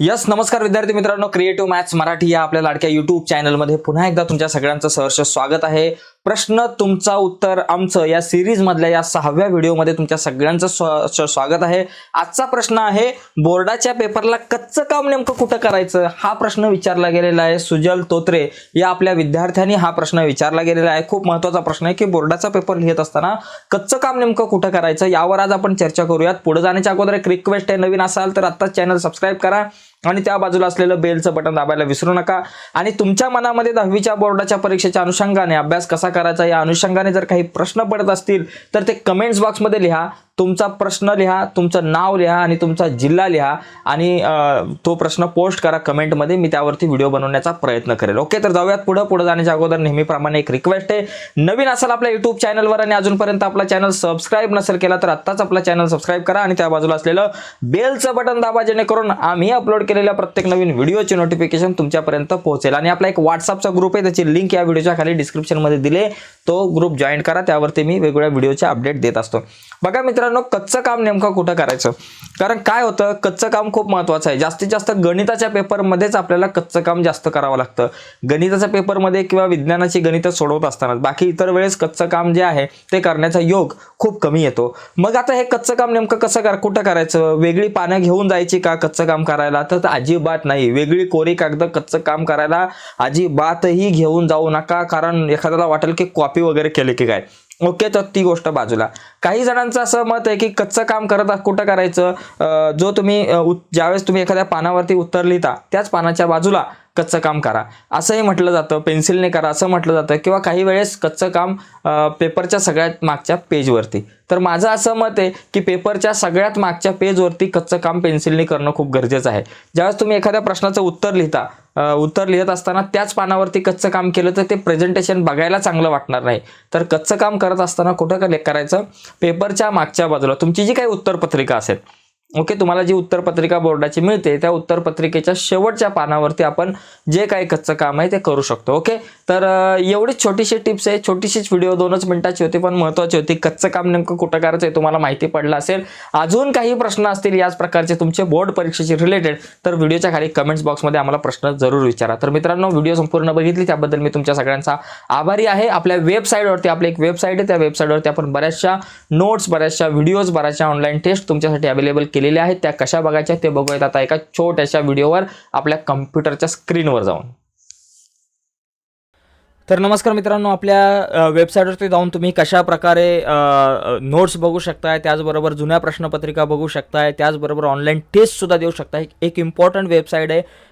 Yes नमस्कार विद्यार्थी मित्रांनो क्रिएटिव्ह मॅथ्स मराठी या आपल्या लाडक्या युट्यूब चॅनलमध्ये पुन्हा एकदा तुमच्या सगळ्यांचं सहर्ष स्वागत आहे. प्रश्न तुमचा उत्तर आमचं या सिरीज मधल्या या सहाव्या व्हिडिओमध्ये तुमच्या सगळ्यांचं स्वा- स्वागत आहे. आजचा प्रश्न आहे बोर्डाच्या पेपरला कच्चं काम नेमकं कुठं करायचं? हा प्रश्न विचारला गेलेला आहे सुजल तोत्रे. या आपल्या विद्यार्थ्यांनी हा प्रश्न विचारला गेलेला आहे. खूप महत्त्वाचा प्रश्न आहे की बोर्डाचा पेपर लिहित असताना कच्चं काम नेमकं कुठं करायचं? यावर आज आपण चर्चा करूयात. पुढे जाण्याच्या अगोदर एक रिक्वेस्ट आहे. नवीन असाल तर आत्ताच चॅनल सबस्क्राईब करा. आणि त्या बाजूला असलेलं बेलचं बटन दाबायला विसरू नका. आणि तुमच्या मनामध्ये दहावीच्या बोर्डाच्या परीक्षेच्या अनुषंगाने अभ्यास कसा करायचा या अनुषंगाने जर काही प्रश्न पडत असतील तर ते कमेंट्स बॉक्समध्ये लिहा. तुमचा प्रश्न लिहा तुमचं नाव लिहा आणि तुमचा जिल्हा लिहा आणि तो प्रश्न पोस्ट करा कमेंटमध्ये. मी त्यावरती व्हिडिओ बनवण्याचा प्रयत्न करेल. ओके तर जाऊयात पुढं. पुढं जाण्याच्या अगोदर नेहमीप्रमाणे एक रिक्वेस्ट आहे. नवीन असाल आपल्या युट्यूब चॅनलवर आणि अजूनपर्यंत आपला चॅनल सबस्क्राईब नसेल केला तर आत्ताच आपला चॅनल सबस्क्राईब करा आणि त्या बाजूला असलेलं बेलचं बटन दाबा जेणेकरून आम्ही अपलोड केलेल्या प्रत्येक नवीन व्हिडिओची नोटिफिकेशन तुमच्यापर्यंत पोहोचेल. आणि आपला एक व्हॉट्सअपचा ग्रुप आहे त्याची लिंक या व्हिडिओच्या खाली डिस्क्रिप्शनमध्ये दिले. तो ग्रुप जॉईन करा. त्यावरती मी वेगवेगळ्या व्हिडिओचे अपडेट देत असतो. बघा मित्रांनो कच्चं काम नेमकं कुठं करायचं? कारण काय होतं कच्चं काम खूप महत्त्वाचं आहे. जास्तीत जास्त गणिताच्या पेपरमध्येच आपल्याला कच्चं काम जास्त करावं लागतं. गणिताच्या पेपरमध्ये किंवा विज्ञानाची गणितं सोडवत असताना बाकी इतर वेळेस कच्चं काम जे आहे ते करण्याचा योग खूप कमी येतो. मग आता हे कच्चं काम नेमकं कसं कर कुठं करायचं? वेगळी पानं घेऊन जायची का कच्चं काम करायला? तर तर अजिबात नाही. वेगळी कोरी कागद कच्चं काम करायला अजिबातही घेऊन जाऊ नका. कारण एखाद्याला वाटेल की कॉपी वगैरे केले की काय? ओके तर ती गोष्ट बाजूला. काही जणांचं असं मत आहे की कच्चं काम करत कुठं करायचं? जो तुम्ही उत- ज्यावेळेस तुम्ही एखाद्या पानावरती उत्तर लिहिता त्याच पानाच्या बाजूला कच्चं काम करा. असंही म्हटलं जातं पेन्सिलने करा असं म्हटलं जातं किंवा काही वेळेस कच्चं काम पेपरच्या सगळ्यात मागच्या पेजवरती. तर माझं असं मत आहे की पेपरच्या सगळ्यात मागच्या पेजवरती कच्चं काम पेन्सिलने करणं खूप गरजेचं आहे. ज्यावेळेस तुम्ही एखाद्या प्रश्नाचं उत्तर लिहिता उत्तर लिहित असताना त्याच पानावरती कच्चं काम केलं तर ते प्रेझेंटेशन बघायला चांगलं वाटणार नाही. तर कच्चं काम करत असताना कुठं का करायचं? पेपरच्या मागच्या बाजूला. तुमची जी काही उत्तरपत्रिका असेल ओके तुम्हाला जी उत्तरपत्रिका बोर्डाची मिळते त्या उत्तरपत्रिकेच्या शेवटच्या पानावरती आपण जे काही कच्चं काम आहे ते करू शकतो ओके? तर एवढीच छोटीशी टिप्स आहे छोटीशीच व्हिडिओ दोनच मिनिटाची होती पण महत्त्वाची होती कच्चं काम नेमकं कुठं करायचं आहे तुम्हाला माहिती पडलं असेल. अजून काही प्रश्न असतील याच प्रकारचे तुमचे बोर्ड परीक्षेशी रिलेटेड तर व्हिडिओच्या खाली कमेंट्स बॉक्समध्ये आम्हाला प्रश्न जरूर विचारा. तर मित्रांनो व्हिडिओ संपूर्ण बघितली त्याबद्दल मी तुमच्या सगळ्यांचा आभारी आहे. आपल्या वेबसाईटवरती आपली एक वेबसाईट आहे त्या वेबसाईटवरती आपण बऱ्याचशा नोट्स बऱ्याचशा व्हिडिओज बऱ्याचशा ऑनलाईन टेस्ट तुमच्यासाठी अवेलेबल केलेल्या आहेत. त्या कशा बघायच्या ते बघूयात. आता एका छोट्याशा व्हिडिओवर आपल्या कम्प्युटरच्या स्क्रीनवर जाऊन. तर नमस्कार मित्रांनो आपल्या वेबसाईटवरती जाऊन तुम्ही कशा प्रकारे नोट्स बघू शकताय त्याचबरोबर जुन्या प्रश्नपत्रिका बघू शकताय त्याचबरोबर ऑनलाईन टेस्टसुद्धा देऊ शकताय. एक इम्पॉर्टंट वेबसाईट आहे.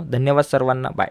धन्यवाद सर्वांना. बाय